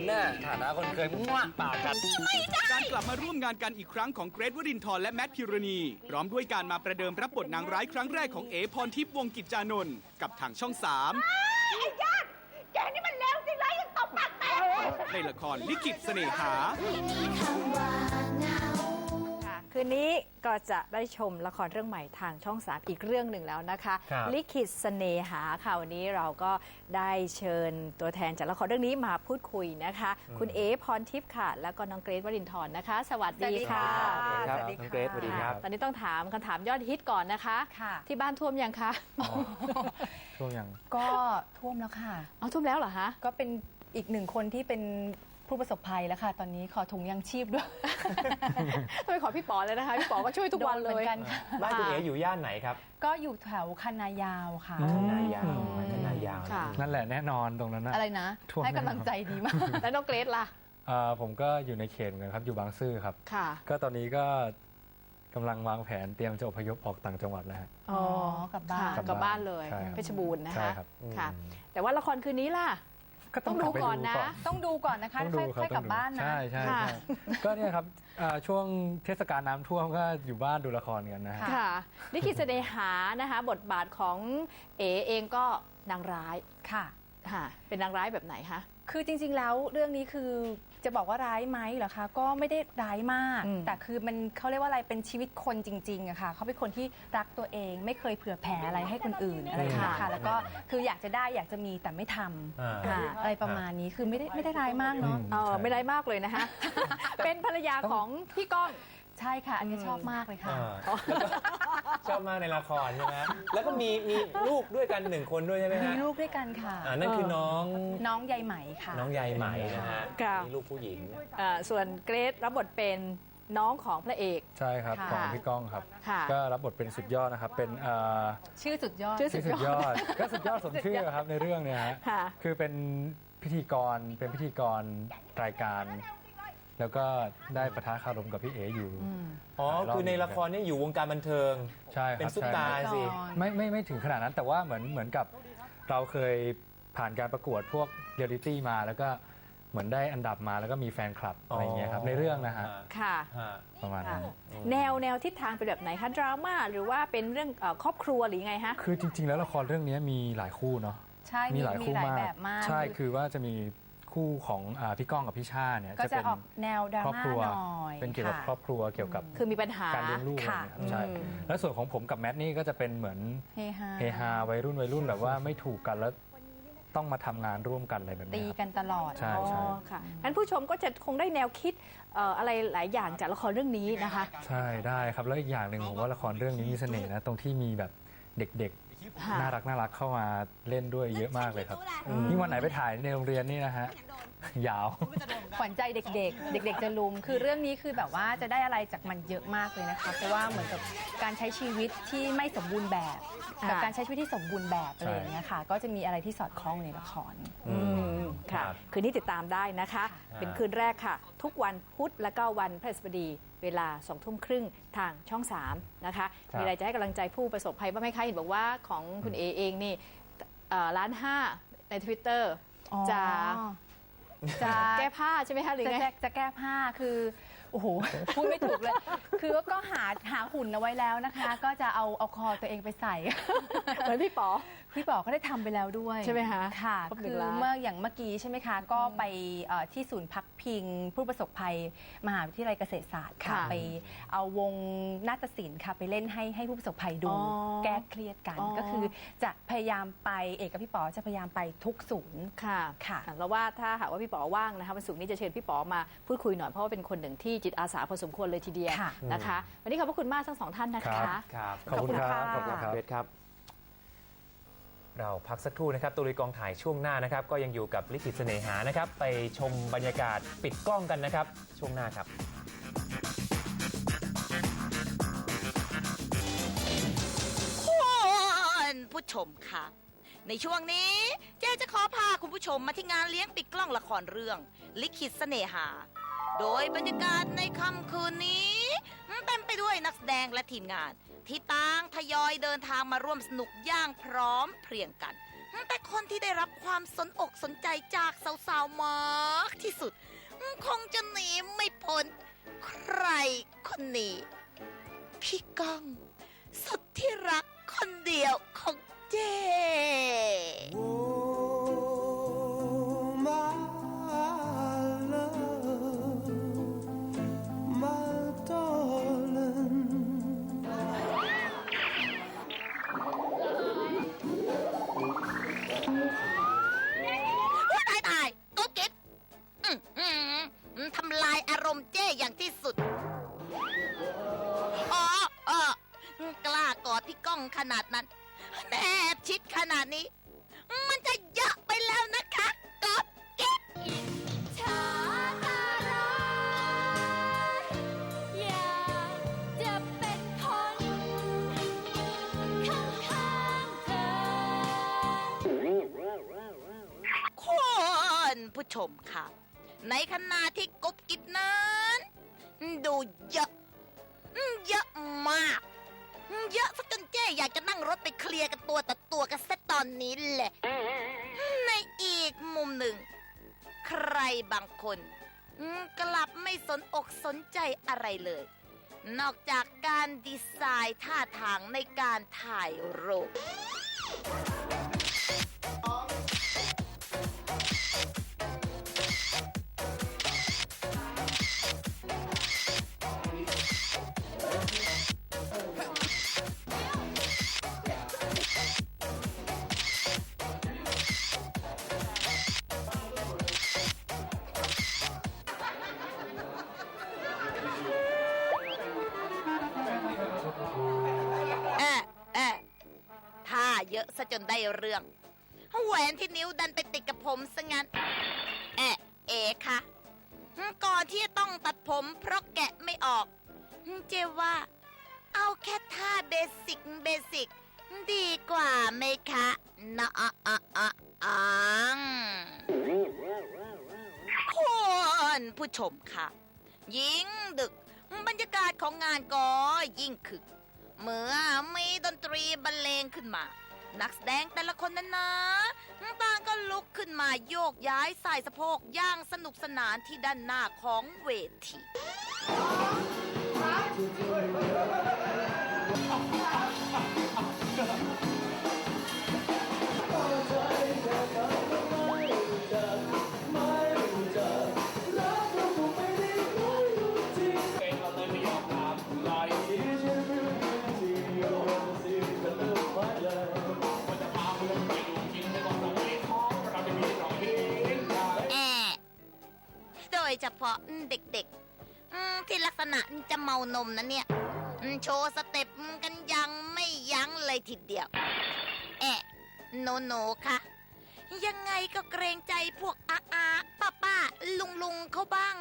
นน่ะฐานะคนเคยมั่วปากกัน การกลับมาร่วมงานกันอีกครั้งของเกรทวรินทร์และแมทพิรณี พร้อมด้วยการมาประเดิมรับบทนางร้ายครั้งแรกของเอพรทิพย์วงศ์กิจจานนท์กับทางช่องไอ้ญาติแกนี่มันเลวจริงเลยยังตบปากแตก3ในละครลิขิตเสน่หาค่ะ คืนนี้ก็จะได้ชมละครเรื่องใหม่ทางช่อง3อีกเรื่องหนึ่งแล้วนะคะ ครับ ลิขิตเสน่หาค่ะวันนี้เราก็ได้เชิญตัวแทนจากละครเรื่องนี้มาพูดคุยนะคะ คุณเอพรทิพย์ค่ะ แล้วก็น้องเกรทวรินทร์นะคะ สวัสดีค่ะครับสวัสดีน้องค่ะเกรซสวัสดีครับ ตอนนี้ต้องถามคำถามยอดฮิตก่อนนะคะ ค่ะ ที่บ้านท่วมยังคะช่วงยัง ก็ท่วมแล้วค่ะ เอาท่วมแล้วเหรอคะ ก็เป็นอีกหนึ่งคนที่เป็น ผู้ประสบภัยแล้วค่ะ ตอนนี้ขอถุงยังชีพด้วย ต้องไปขอพี่ป๋อเลยนะคะ พี่ป๋อก็ช่วยทุกวันเลโดหมืย อนกันค่ะบ้านคุณเอ๋อยู่ย่านไหนครับก็อยู่แถวคันนายาวค่ะ คันนายาวคันนายาวค่ะ นั่นแหละแน่นอนตรงนั้นนะ อะไรนะ ท่วม ให้กำลังใจดีมาก แล้วน้องเกรทล่ะ เอ่อผมก็อยู่ในเขตเหมือนกันครับอยู่บางซื่อครับ ค่ะ ก็ตอนนี้ก็กำลังวางแผนเตรียมจะอพยพออกต่างจังหวัดแล้วฮะ อ๋อกลับบ้าน ค่ะกลับบ้านเลย ใช่ครับเพชรบูรณ์นะใช่คะ ครับ ค่ะ แต่ว่าละครคืนนี้ล่ะ ก็ต้องต้องดูลับไปก่อนนะ ต้องดูก่อนนะคะต้องดูค่อยครับค่อยกลับต้องดูบ้านนะ ใช่ใช่ค่ะ ใช่ก็เนี่ยครับเอ่อช่วงเทศกาลน้ำท่วมก็อยู่บ้านดูละครกันนะฮะ ค่ะค่ะลิขิตเสน่หานะคะ บทบาทของเอเองก็นางร้าย ค่ะ ค่ะ เป็นนางร้ายแบบไหนคะ คือจริงๆแล้วเรื่องนี้คือจะบอกว่าร้ายไหมเหรอคะก็ไม่ได้ร้ายมาก อืมแต่คือมันเขาเรียกว่าอะไรเป็นชีวิตคนจริงๆอะค่ะเขาเป็นคนที่รักตัวเอง ไม่เคยเผื่อแผ่อะไรให้คนอื่นอะไรอย่างเงี้ยค่ะแล้วก็คืออยากจะได้อยากจะมีแต่ไม่ทำอ่า ค่ะ อะไรประมาณนี้คือไม่ได้ไม่ได้ร้ายมากเนาะ อืมเออใช่ไม่ได้มากเลยนะคะ เป็นภรรยาของพี่ก้อง ใช่ค่ะ อันนี้ชอบมากเลยค่ะ อ่าแล้วก็ ชอบมากในละครใช่ไหมแล้วก็มีมีลูกด้วยกันหนึ่งคนด้วยใช่ไหมมีฮะลูกด้วยกันค่ะ อ่านั่นคือน้องน้องใยไหมค่ะ น้องยายไหมนะฮะค่ะนี่ลูกผู้หญิงเอ่อส่วนเกรซรับบทเป็นน้องของพระเอก ใช่ครับ ค่ะของพี่ก้องครับ ค่ะ ก็รับบทเป็นสุดยอดนะครับ เป็นเอ่อชื่อสุดยอด ชื่อที่สุดยอดก็สุดยอดสมชื่อครับในเรื่องเนี่ยฮะ ค่ะ คือเป็นพิธีกรเป็นพิธีกรรายการ แล้วก็ได้ประทะคารมกับพี่เออยู่ อ๋อ คือในละครเนี่ยอยู่วงการบันเทิง ใช่ครับเป็นซุปตาใช่สิ ไม่ไม่ไม่ถึงขนาดนั้นแต่ว่าเหมือนเหมือนกับเราเคยผ่านการประกวดพวกเรียลิตี้มาแล้วก็เหมือนได้อันดับมาแล้วก็มีแฟนคลับอะไรอย่างเงี้ยครับในเรื่องนะฮะ ค่ะฮะประมาณค่ะนั้น แนวแนวทิศทางเป็นแบบไหนคะดราม่าหรือว่าเป็นเรื่องเอ่อครอบครัวหรือไงฮะ คือจริง ๆ แล้วละครเรื่องนี้มีหลายคู่เนาะ ใช่ มีหลายคู่มากแบบมากใช่ คือว่าจะมี คู่ของอ่าพี่ก้องกับพี่ชาเนี่ยก็จะจะเป็นออกแนวดราครอบม่าครัวหน่อยเป็นเกี่ยวกับค่ะครอบครัวเกี่ยวกับคือมีปัญหาการเลี้ยงลูกอะไรค่ะอย่างเงี้ยครับใช่อืมแล้วส่วนของผมกับแมทนี่ก็จะเป็นเหมือนเฮฮาเฮฮาวัยรุ่นวัยรุ่นแบบว่าไม่ถูกกันแล้วต้องมาทำงานร่วมกันอะไรแบบตีเนี้ยครับ กันตลอด ใช่ อ๋อค่ะงั้นผู้ชมก็จะคงได้แนวคิดเอ่ออะไรหลายอย่างจากละครเรื่องนี้นะคะ ใช่ได้ครับแล้วอีกอย่างหนึ่งผมว่าละครเรื่องนี้มีเสน่ห์นะตรงที่มีแบบเด็กค่ะๆ น่ารักน่ารักเข้ามาเล่นด้วยเยอะมากเลยครับยิ่งวันไหนไปถ่ายในโรงเรียนนี่นะฮะยาว ขวัญใจเด็ก ๆ เด็ก ๆ จะลุม คือเรื่องนี้คือแบบว่าจะได้อะไรจากมันเยอะมากเลยนะคะ เพราะว่าเหมือนกับการใช้ชีวิตที่ไม่สมบูรณ์แบบกับค่ะการใช้ชีวิตที่สมบูรณ์แบบอะไรอย่างเงี้ยค่ะ ก็จะมีอะไรที่สอดคล้องในละครอืมค่ะครับคืนนี้ติดตามได้นะคะ เป็นคืนแรกค่ะ ทุกวันพุธและก็วันพฤหัสบดี เวลาสองทุ่มครึ่งทางช่อง 3 นะคะครับมีอะไรจะให้กำลังใจผู้ประสบภัยบ้างไหมคะเห็นบอกว่าของคุณเอเองนี่เอ่อล้านห้าใน Twitter อ๋อจะจะแก้ผ้าใช่ไหมคะหรือจะไงแก้จะแก้ผ้าคือโอ้โหพูดไม่ถูกเลย คือว่าก็หาหาหุ่นเอาไว้แล้วนะคะ ก็จะเอาเอาคอตัวเองไปใส่เหมือนพี่ป๋อ พี่บอกก็ได้ทำไปแล้วด้วยใช่ไหมคะค่ะครบหนึ่คืงอล้าน เมื่ออย่างเมื่อกี้ใช่ไหมคะ ก็ไปเอ่อที่ศูนย์พักพิง ผู้ประสบภัยมหาวิทยาลัยเกษตรศาสตร์ค่ะค่ะไปเอาวงนาฏศิลป์ค่ะไปเล่นให้ให้ผู้ประสบภัยดู อ๋อแก้เครียดกันอ๋อ ก็คือจะพยายามไปเอกกับพี่ป๋อจะพยายามไปทุกศูนย์ ค่ะค่ะ แล้วว่าถ้าหากว่าพี่ป๋อว่างนะคะวันศุกร์นี้จะเชิญพี่ป๋อมาพูดคุยหน่อยเพราะว่าเป็นคนหนึ่งที่จิตอาสาพอสมควรเลยทีเดียวค่ะ นะคะ วันนี้ขอบพระคุณมากทั้งสองท่านนะครัคะบครับ ขอบคุณครับ ขอบคุณค่ะขอบคุณครับ เบสครับ เราพักสักครู่นะครับตัวลุยกองถ่ายช่วงหน้านะครับ ก็ยังอยู่กับลิขิตเสน่หานะครับ ไปชมบรรยากาศปิดกล้องกันนะครับ ช่วงหน้าครับคุณผู้ชมค่ะในช่วงนี้เจ๊จะขอพาคุณผู้ชมมาที่งานเลี้ยงปิดกล้องละครเรื่อง ลิขิตเสน่หา โดยบรรยากาศในค่ำคืนนี้เต็มไปด้วยนักแสดงและทีมงาน ที่ต่างทยอยเดินทางมาร่วมสนุกย่างพร้อมเพรียงกัน แต่คนที่ได้รับความสนอกสนใจจากสาวๆมากที่สุด คงจะหนีไม่พ้นใครคนนี้ พี่ก้อง สุดที่รักคนเดียวของเจ พี่ก้องขนาดนั้น แนบชิดขนาดนี้ มันจะเยอะไปแล้วนะคะก๊อบกิ๊บชาตารายอยากจะเป็นคนข้างๆเธอคุณผู้ชมค่ะ ในขณะที่กุ๊บกิ๊บนั้น ดูเยอะ เยอะมาก เยอะซะ จนเจ้อยากจะนั่งรถไปเคลียร์กันตัวต่อตัวกันซะตอนนี้แหละ ในอีกมุมหนึ่ง ใครบางคนอืมกลับไม่สนอกสนใจอะไรเลย นอกจากการดีไซน์ท่าทางในการถ่ายรูป เยอะซะจนได้เรื่องแหวนที่นิ้วดันไปติดกับผมซะงั้นเอะเอคะก่อนที่จะต้องตัดผมเพราะแกะไม่ออก เจว่า เอาแค่ท่าเบสิกเบสิกดีกว่าไหมคะนะอะอะอะอังคุณผู้ชมค่ะ ยิ่งดึก บรรยากาศของงานก็ยิ่งคึก เมื่อมีดนตรีบรรเลงขึ้นมา นักแสดงแต่ละคนนั้นนะต่างก็ลุกขึ้นมาโยกย้ายสายสะโพกย่างสนุกสนานที่ด้านหน้าของเวที ยเฉพาะเด็กๆที่ลักษณะจะเมานมนะเนี่ยโชว์สเต็ปกันยังไม่ยั้งเลยทีเดียว แอะโนโนค่ะ ยังไงก็เกรงใจพวกอาอาป้าป้าลุงลุงเขาบ้าง